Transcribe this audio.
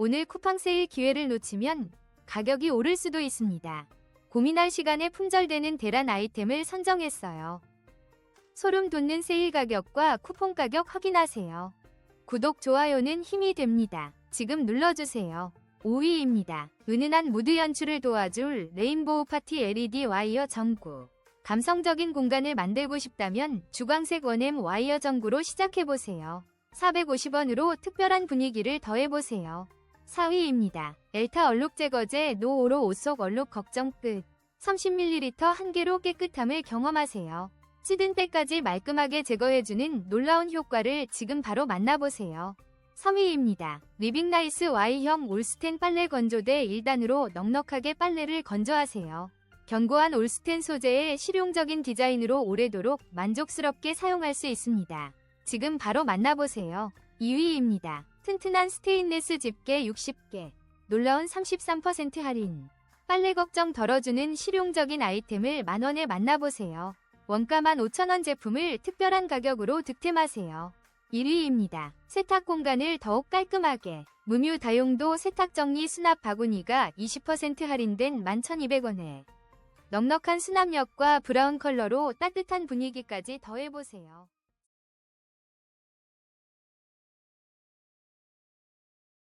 오늘 쿠팡 세일 기회를 놓치면 가격이 오를 수도 있습니다. 고민할 시간에 품절되는 대란 아이템을 선정했어요. 소름 돋는 세일 가격과 쿠폰 가격 확인하세요. 구독, 좋아요는 힘이 됩니다. 지금 눌러주세요. 5위입니다. 은은한 무드 연출을 도와줄 레인보우 파티 LED 와이어 전구. 감성적인 공간을 만들고 싶다면 주광색 원엠 와이어 전구로 시작해보세요. 450원으로 특별한 분위기를 더해보세요. 4위입니다. 엘타 얼룩 제거제 노오로 옷속 얼룩 걱정 끝. 30ml 한 개로 깨끗함을 경험하세요. 찌든 때까지 말끔하게 제거해주는 놀라운 효과를 지금 바로 만나보세요. 3위입니다. 리빙나이스 Y형 올스텐 빨래 건조대 1단으로 넉넉하게 빨래를 건조하세요. 견고한 올스텐 소재의 실용적인 디자인으로 오래도록 만족스럽게 사용할 수 있습니다. 지금 바로 만나보세요. 2위입니다. 튼튼한 스테인레스 집게 60개. 놀라운 33% 할인. 빨래 걱정 덜어주는 실용적인 아이템을 만원에 만나보세요. 원가만 5천원 제품을 특별한 가격으로 득템하세요. 1위입니다. 세탁 공간을 더욱 깔끔하게. 무뮤 다용도 세탁 정리 수납 바구니가 20% 할인된 11,200원에 넉넉한 수납력과 브라운 컬러로 따뜻한 분위기까지 더해보세요.